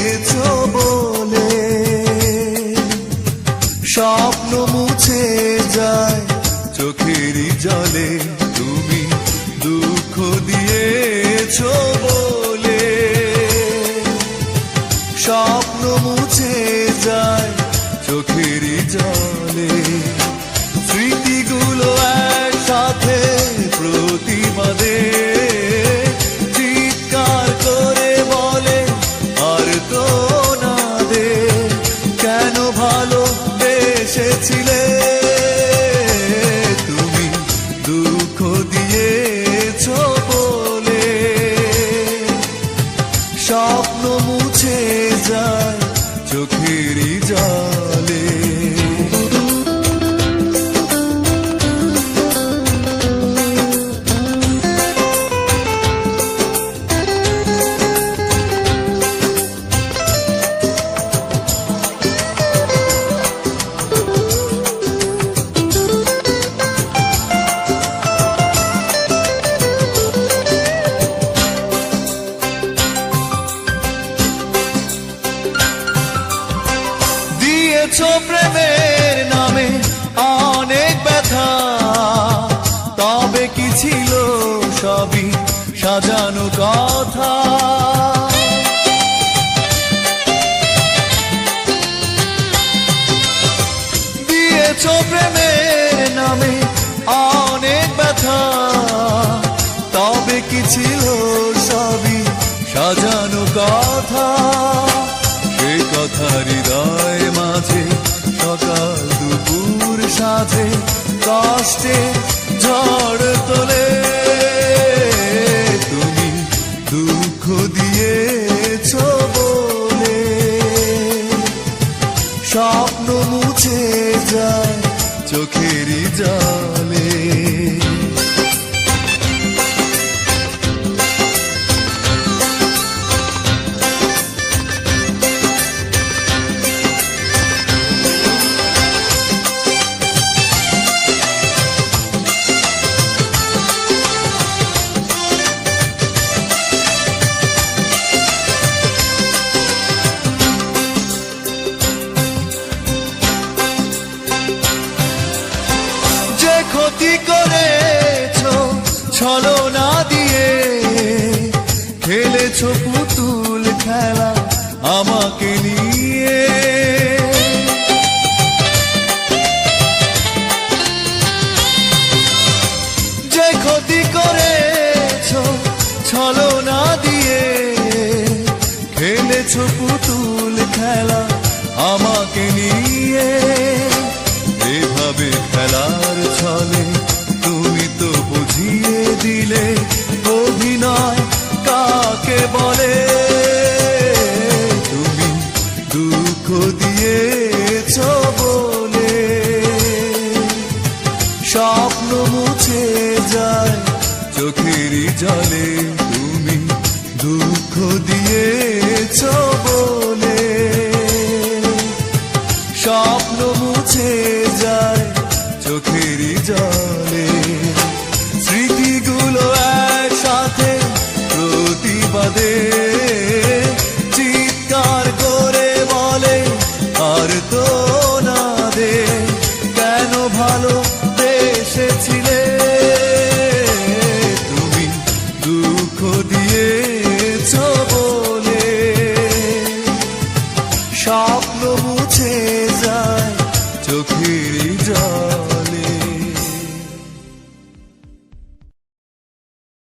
গেছ বলে। স্বপ্ন মুছে যায় চোখেরই তুমি দুঃখ দিয়েছ বলে। মুছে যায় জলে। মুছে যায় চোখেরই জলে। প্রেমের চোখেরই খেলেছ পুতুল খেলা আমাকে নিয়ে। যে ক্ষতি করেছ ছলো না দিয়ে খেলেছ পুতুল খেলা আমাকে নিয়ে। এভাবে খেলার ছলে তুমি তো বুঝিয়ে দিলে দিয়েছ বলে। স্বপ্ন মুছে যায় চোখেরই জলে, তুমি দুঃখ দিয়েছ বলে। স্বপ্ন মুছে যায় চোখেরই জলে স্বপ্ন মুছে যায় চোখেরই যায়